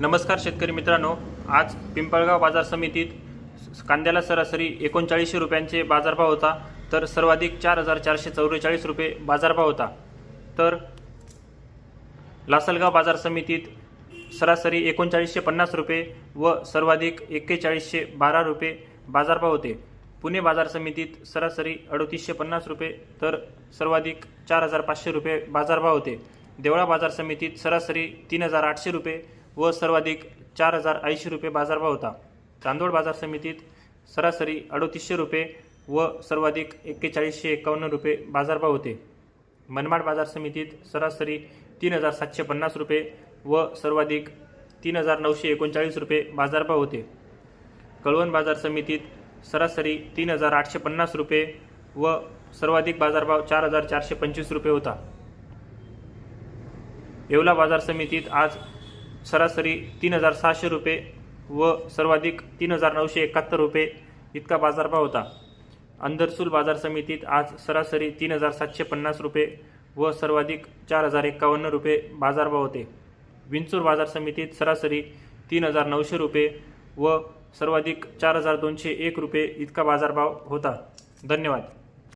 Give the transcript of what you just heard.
नमस्कार शेतकरी मित्रांनो आज पिंपळगाव बाजार समितीत कांद्याला सरासरी एकोणचाळीसशे रुपयांचे बाजारभाव होता तर सर्वाधिक चार हजार चारशे चौवेचाळीस रुपये बाजारभाव होता. तर लासलगाव बाजार समितीत सरासरी एकोणचाळीसशे पन्नास रुपये व सर्वाधिक एक्केचाळीसशे बारा रुपये बाजारभाव होते. पुणे बाजार समितीत सरासरी अडतीसशे पन्नास रुपये तर सर्वाधिक चार हजार पाचशे रुपये बाजारभाव होते. देवळा बाजार समितीत सरासरी तीन हजार आठशे रुपये व सर्वाधिक चार हजार ऐंशी रुपये बाजारभाव होता. चांदोड बाजार समितीत सरासरी अडोतीसशे रुपये व सर्वाधिक एक्केचाळीसशे एकावन्न रुपये बाजारभाव होते. मनमाड बाजार समितीत सरासरी तीन हजार सातशे पन्नास रुपये व सर्वाधिक तीन हजार नऊशे एकोणचाळीस रुपये बाजारभाव होते. कळवण बाजार समितीत सरासरी तीन हजार आठशे पन्नास रुपये व सर्वाधिक बाजारभाव चार हजार चारशे पंचवीस रुपये होता. येवला बाजार समितीत आज सरासरी तीन हजार सहाशे रुपये व सर्वाधिक तीन हजार नऊशे एकाहत्तर रुपये इतका बाजारभाव होता. अंदरसूल बाजार समितीत आज सरासरी तीन हजार सातशे पन्नास रुपये व सर्वाधिक चार हजार एकावन्न रुपये बाजारभाव होते. विंचूर बाजार समितीत सरासरी तीन हजार नऊशे रुपये व सर्वाधिक चार हजार दोनशे एक रुपये इतका बाजारभाव होता. धन्यवाद.